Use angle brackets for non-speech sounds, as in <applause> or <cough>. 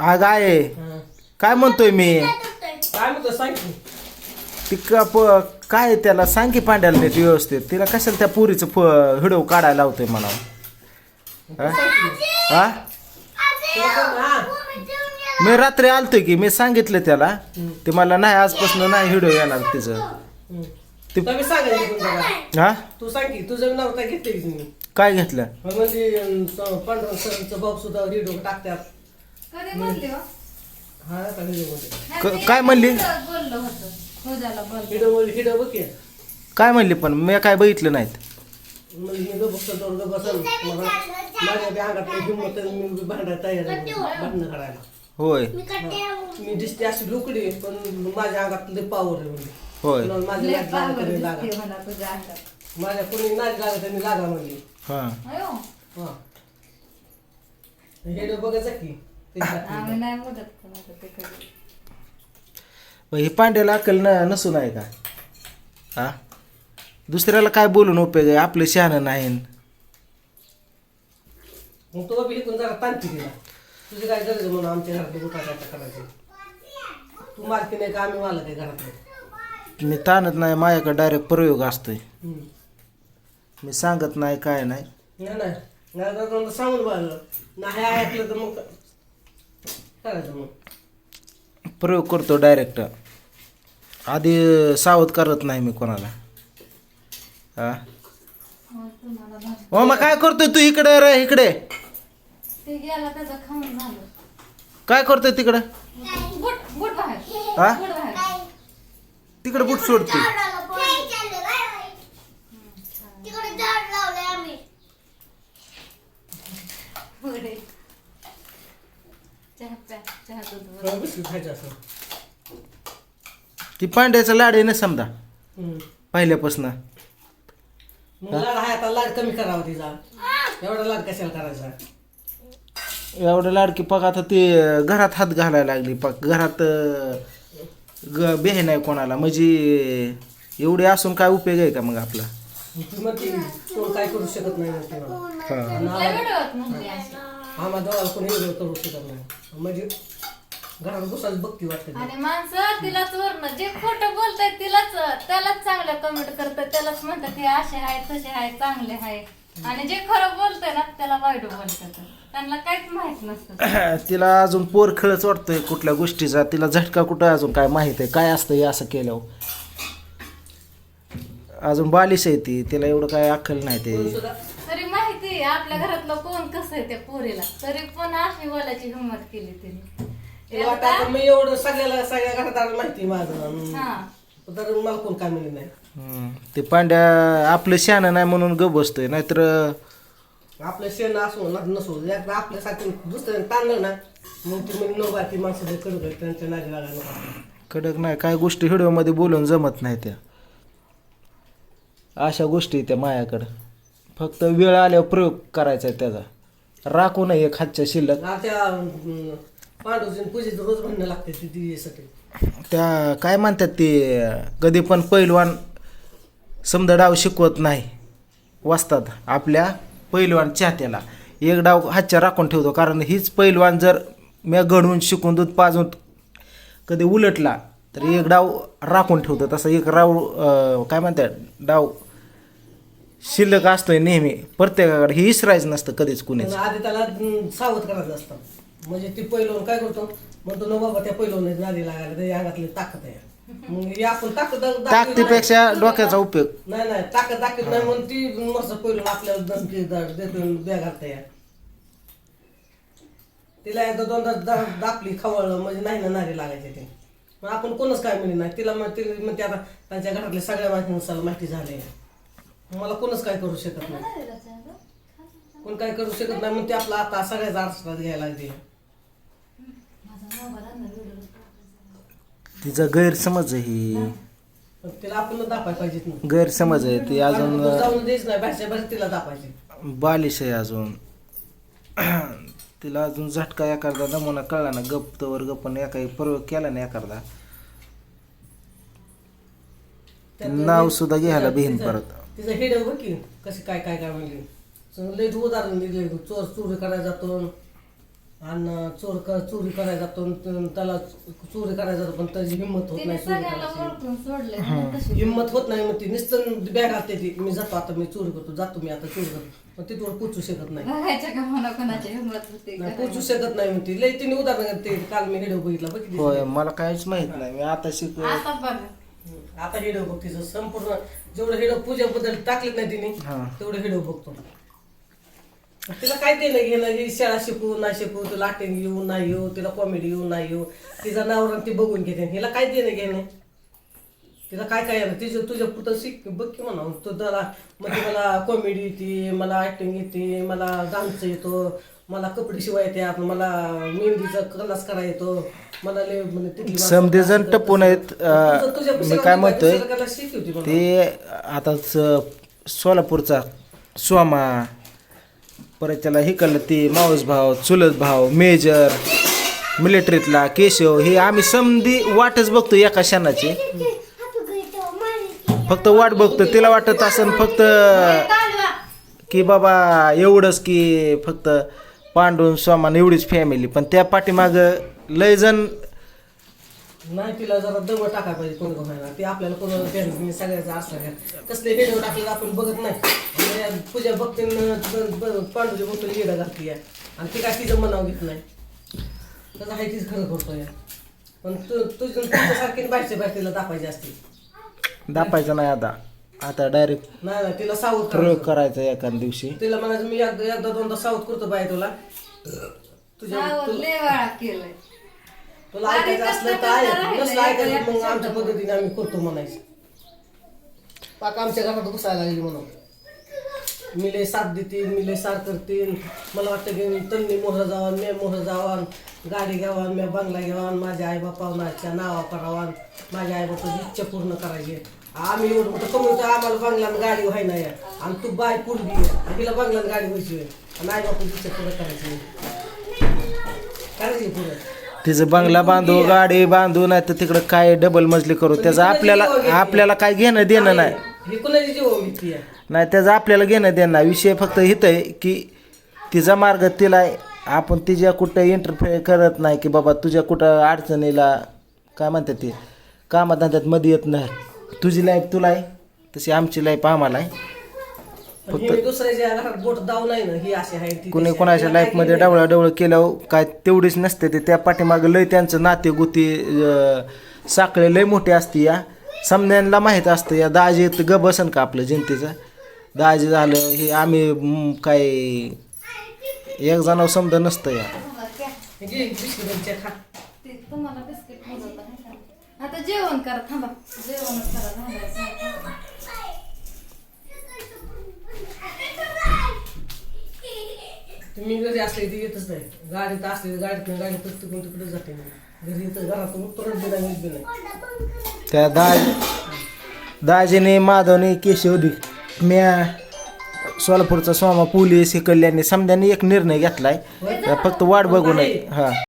अगं आहे. काय म्हणतोय मी? काय म्हणतो सांग की. ती का प- काय त्याला? सांग की पांड्याला नीट व्यवस्थित. तिला कशाला त्या पुरीचं व्हिडिओ काढायला लावतोय मला हा? हा? तुला कोण- हा. मी रात्री आलतोय की मी सांगितलं त्याला ते मला नाही आजपासून नाही व्हिडिओ येणार तिचं. हम्म. ते- तुम्ही हा? तू सांग की तुझं नाव काय घेते की तुम्ही. काय घेतलं? मग म्हणजे अं, स- पांडुरंग सरांचं बाप सुद्धा रेडिओ टाकतात. कधी हो? हा आता व्हिडिओमध्ये नाही, क- मी काय म्हणली? तिथं बोललो होतो. पूजाला बोललो व्हिडिओमध्ये व्हिडिओ बघ की? काय म्हणली पण? मी काय बघितलं नाहीत. म्हणजे मी गप बसतो तर गप बसन मला माझ्या बी अंगात काही हिंमत आहे, मी बी भांडायला तयार आहे. भांडणं करायला. होय. मी दिसते अशी लुकडी पण माझ्या अंगात लय पावर आहे म्हणजे होय. म्हणून माझ्या लय नादी पावर लागत नाही दिसते लागा. म्हणा तुझ्या अंगात. माझ्या कोणी नादी लागत नाही लागा म्हणजे हा. अयो हा. व्हिडिओ बघायचा की? आम्ही दाखवलं. नाही मदत करत ते कधी. मग हे पांड्याला अक्कल न नसून आहे का? हा? दुसऱ्याला काय बोलून उपयोग आहे? आपलं शहाणं नाही. मग तो बी इकडून जरा ताणती तिला तुझी काय गरज आहे म्हणून आमच्या घरात उठा काय करायचे? तू मालकी नाही का? आम्ही मालक आहे घरातले. मी ताणत नाही. माझ्याकडे डायरेक्ट प्रयोग असतोय. हम्म. मी सांगत नाही काय नाही. नाही नाही. नाही तर नंतर सांगून नाही ऐकलं तर मग करायचं मग. प्रयोग करतो डायरेक्ट आधी सावध करत नाही मी कोणाला. हा? हो, मग काय करतोय तू इकडे रे इकडे? ते गेला त्याचं खाऊन झालं. काय करतोय तिकडं? बुट बुट बाहेर. हा? बाहेर. तिकडे बुट सोडते खायचं असं ती पांड्याचा लाड आहे ना समजा. हम्म. पहिल्यापासून. मग लाड आहे आता लाड कमी करावा तिचा. एवढा लाड कशाला करायचा? एवढं लाडकी पग आता ती घरात हात घालायला लागली. पग घरात अं, ग बेहे नाही कोणाला. म्हणजे एवढे असून काय उपयोग आहे का मग आपला? ती म्हणते कोण काय करू शकत नाही म्हणते मला. हा. आम्हा कोणी करू शकत नाही. म्हणजे घरात बसायच बघती वाटते. आणि माणसं तिलाच वरण जे खोटं बोलतायत तिलाच त्यालाच चांगलं कमेंट करतात त्यालाच म्हणतात हे असे आहे तसे आहे चांगले आहे आणि जे खरं बोलतंय ना त्याला वाईट बोलतात. त्यांना काहीच माहीत नसतं. <clears throat> तिला अजून पोर खळच वाटतोय कुठल्या गोष्टीचा. तिला झटका कुठं अजून? काय माहीत आहे? काय असतं हे असं केल्यावर? अजून बालिश आहे ती. तिला एवढं काय अक्कल नाही ते. सुद्धा? तरी माहिती आहे आपल्या घरातलं कोण कसं आहे त्या पोरीला? तरी पण अशी बोलायची हिंमत केली तिने. तिला वाटतं आता मी एवढं सगळ्याला सगळ्या घरात माहिती आहे माझं. हा. तर मला कोण कामी नाही. हम्म. ते पांड्या आपलं शहाणं नाही म्हणून ग बसतोय नाहीतर आपलं शेण असो ना नसो एकदा आपल्यासाठी दुसऱ्याने ताणलं ना मग ती म्हणजे नऊ बाकी माणसं जे कडू आहेत त्यांच्या नादी लागायला नको. कडक नाही काय गोष्टी व्हिडिओमध्ये बोलून जमत नाही त्या. अशा गोष्टी त्या मायाकडं. फक्त वेळ आल्यावर प्रयोग करायचा आहे त्याचा. राखू नये एक हातच्या शिल्लक. आता त्या अं, पूजेचं रोज म्हणणं लागते त्या काय म्हणतात ते कधी पण पैलवान समजा डाव शिकवत नाही. वाचतात आपल्या पैलवान चाहत्याला. एक डाव हातच्या राखून ठेवतो कारण हीच पैलवान जर म्या घडवून शिकून दूध पाजून कधी उलटला तर एक डाव राखून ठेवतो. तसं एक राव काय म्हणतात डाव शिल्लक असतोय नेहमी. प्रत्येकाकडे हे इसरायचं नसतं कधीच कुणीच. आधी त्याला अं, सावध करायचं असतं. म्हणजे ती पैलवान काय करतो? म्हणतो न बाबा त्या पैलवान नादी लागायला अंगातली ताकद आहे. मग हे आपण ताकद दाखवली नाही. ताकदीपेक्षा डोक्याचा उपयोग. नाही नाही ताकद दाखवत नाही म्हणून ती मस्त पैलवान आपल्याला धमकी द- देतो द्या घालता या तिला एकदा दोनदा दा- दापली खवळलं म्हणजे नाही ना नारी लागायचे ते. मग आपण कोणच काय म्हणले नाही. तिला मग म्हणते आता त्यांच्या घरातल्या सगळ्या माहितीनुसार माहिती झाली मला कोणच काय करू शकत नाही. कोण काय करू शकत नाही म्हणून ते आपला आता सगळ्याचा आर्सरात घ्यायला लागते तिचा गैरसमज आहे ही. पण तिला आपण दापाय पाहिजेत ना. गैरसमज आहे ती अजून जाऊन द्यायच नाही तिला दापायचे बालिश आहे अजून. <clears throat> तिला अजून झटका एखादा नमुना कळला ना गप तवर गप्पन एका प्रयोग केला ना एखादा. नाव सुद्धा घ्यायला बिहीन परत. तिचं हेड बघ की कशी काय काय काय म्हणली. लय उदाहरण दिले चोर चोरी करायला जातो आणि चोर कर चोरी करायला जातो त्याला चोरी करायला जातो पण त्याची हिंमत होत नाही हिंमत होत नाही मग ती नुसतं बॅग आणते ती मी जातो आता मी चोरी करतो जातो मी आता चोरी करतो. पण तिथवर पोचू शकत नाही. पोचू शकत नाही म्हणते लई तिने उदाहरण ते काल मी व्हिडिओ बघितला बघितली. मला काहीच माहीत नाही मी आता शिक नाही. आता व्हिडिओ बघ तिचं संपूर्ण जेवढं व्हिडिओ पूजेबद्दल टाकले नाही तिने हा. तेवढं व्हिडिओ बघतो. तिला काय देणं घेणं ही शाळा शिकू नाही शिकू तुला ऍक्टिंग येऊ नाही येऊ तिला कॉमेडी येऊ नाही येऊ. तिचा नवरा ती बघून घेते. हिला काय देणं घेणं? तिला काय काय येणं? तिचं तुझ्या पुढं शिक बघ की म्हणा. तू त्याला म्हणजे मला कॉमेडी येते मला ऍक्टिंग येते मला डान्स येतो मला कपडे शिवाय येतात मला मेहंदीचा क्लास करा येतो. मला लय म्हणजे तिथली माणसं समधी जण क्लास टपून आहेत तुझ्या मी काय काय म्हणतोय दुसऱ्याला शिकवते म्हणा. ते आता स- सोलापूरचा स्वामा परत त्याला हिकडलं ते मावस भाव चुलत भाव मेजर मिलिटरीतला केशव हे आम्ही समधी वाटच बघतो एका क्षणाची. फक्त वाट बघतो तिला वाटत असन फक्त की बाबा एवढंच की फक्त पांडून स्वामान एवढीच फॅमिली पण त्या पाठीमाग लय जण नाही तिला जरा दम टाकाय पाहिजे कोणी व्हायला ते आपल्याला कोणाला त्यांनी सगळ्याचं असलं घ्या कसले व्हिडिओ टाकले आपण बघत नाही. आणि पूजा बघते पांडूच्या बघतो येडा घालते या आणि ती काय तिचं मनाव घेत नाही. तसं आहे तीच खरं करतो या पण तू तुझं तुझ्यासारखी बाहेरच्या बाहेर तिला दापायची असते. दापायचं नाही आता. आता डायरेक्ट नाही नाही तिला सावध प्रयोग करायचं. करायचा एखाद दिवशी. तिला म्हणायचं मी एकदा एकदा दोनदा सावध करतो बाय तुला. तुझ्या लय वेळा केलंय. तुला ऐकायचं असलं तर ऐक. नसलं ऐकायचं मग आमच्या पद्धतीने आम्ही करतो म्हणायचं. पाक आमच्या घरात घुसायला लागली म्हणून. मी लय साथ देतील मी लय सार करतील मला वाटतं की त्यांनी मोहर जावान मी मोहर जावान. गाडी घ्यावान मी बंगला घ्यावान माझ्या आई बापाच्या नावा करावान. माझ्या आई बापाची इच्छा पूर्ण करायची. आम्ही एवढं मोठं कमवतो आम्हाला बंगल्यानं गाडी व्हाय नाही. आणि तू बाय पुरगी आहे. तिला बंगल्यानं गाडी व्हायची आहे. आणि आई बापाची इच्छा पूर्ण करायची करायची पुढं तिचं बंगला बांधू गाडी बांधू नाही तर तिकडं काय डबल मजली करू. त्याचं आपल्याला आपल्याला काय घेणं देणं नाही नाही. त्याचं आपल्याला घेणं देणं नाही. विषय फक्त हित आहे की तिचा मार्ग तिला आहे. आपण तिच्या कुठं इंटरफेअर करत नाही की बाबा तुझ्या कुठं अडचणीला काय म्हणतात ते? कामाधंद्यात मध्ये येत नाही. तुझी लाईफ तुला आहे तशी आमची लाईफ आम्हाला आहे. पण ही दुसऱ्याच्या घरात बोट दाव नाही ना ही अशी आहे ती कुणी. कोणाच्या लाईफमध्ये केलं? डावळा डवळं केल्यावर काय तेवढीच नसते ते. त्या पाठीमागं लय त्यांचं नाते गुती साखळे लय मोठे असते या. समन्यांना माहीत असतं या. दाजी ग बसन का आपलं जनतेचं दाजी झालं हे आम्ही काय एक जणावर समजा नसतं या. हे? आता जेवण करा थांबा. जेवणच करा तुम्ही घरी असले ती येतच नाही. गाडीत असले गाडीत नाही गाडीत तिकडून तिकडे जाते मी. घरी येतं घरातून बी नाही मीच बी नाही त्या दाज दाजीने माधवने केशवदी म्या सोलापूरचा स्वामा पोलीस हे कल्याणी समध्याने एक निर्णय घेतलाय. फक्त वाट बघू नये हा.